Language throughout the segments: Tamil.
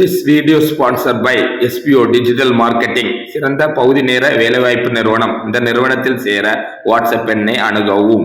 This video sponsor by SPO digital marketing சிறந்த பகுதி நேர வேலைவாய்ப்பு நிறுவனம். இந்த நிறுவனத்தில் சேர வாட்ஸ்அப் எண்ணை அணுகவும்.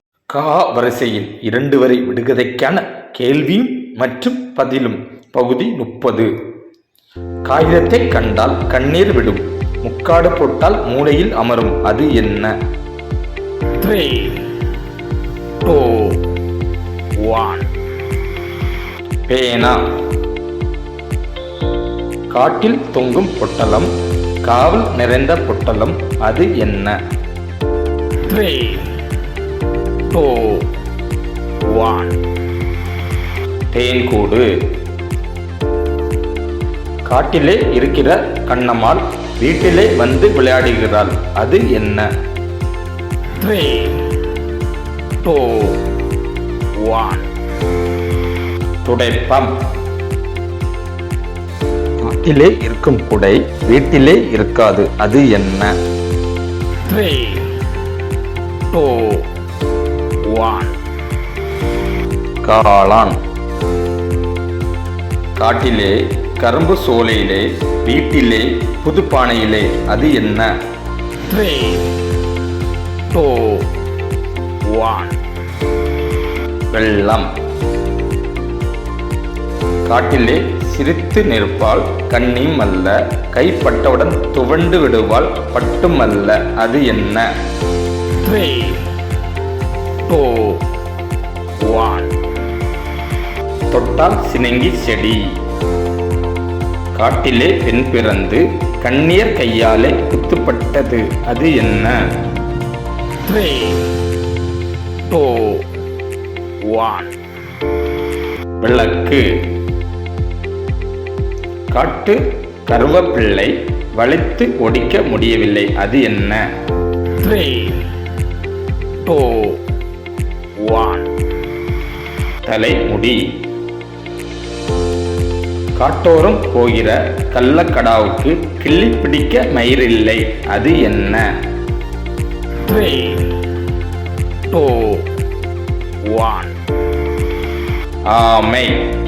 கா வரிசையில் இரண்டு வரை விடுகதைக்கான கேள்வியும் மற்றும் பதிலும் பகுதி முப்பது. காகிதத்தை கண்டால் கண்ணீர் விடும். முக்காடு போட்டால் மூளையில் அமரும். அது என்ன? த்ரீ டூ ஒன் பேனா. காட்டில் தொங்கும் பொட்டலம் காவல் நிறைந்த பொட்டலம் அது என்ன? த்ரீ டூ ஒன் தேன்கூடு காட்டிலே இருக்கிற கண்ணம்மாள் வீட்டிலே வந்து விளையாடுகிறாள். அது என்ன? த்ரீ டூ ஒன் துடைப்பம். காட்டிலே இருக்கும் குடை வீட்டிலே இருக்காது. அது என்ன? த்ரீ டூ ஒன் காளான். காட்டிலே கரும்பு சோலையிலே வீட்டிலே புதுப்பானையிலே அது என்ன? த்ரீ. டூ. ஒன் வெள்ளம். காட்டிலே சிரித்து நிற்பாள் கண்ணியும் அல்ல கைப்பட்டவுடன் துவண்டு விடுவாள் பட்டுமல்ல அது என்ன? ஃபோட்டோ ஒன் தொட்டால் சினங்கி செடி. காட்டிலே பெண் பிறந்து கண்ணீர் கையாலே குத்துப்பட்டது. அது என்ன? த்ரீ டோ ஒன் விளக்கு. காட்டு கருவப்பிள்ளை வளைத்து ஒடிக்க முடியவில்லை. அது என்ன? த்ரீ டூ ஒன் தலைமுடி. காட்டோரம் போகிற கள்ளக்கடாவுக்கு கிள்ளி பிடிக்க மயிரில்லை. அது என்ன? த்ரீ டூ ஒன் ஆமை.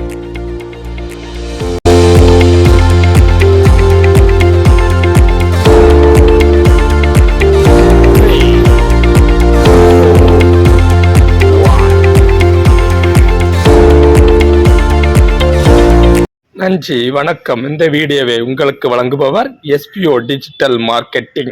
நன்றி வணக்கம். இந்த வீடியோவை உங்களுக்கு வழங்குபவர் எஸ்பிஓ டிஜிட்டல் மார்க்கெட்டிங்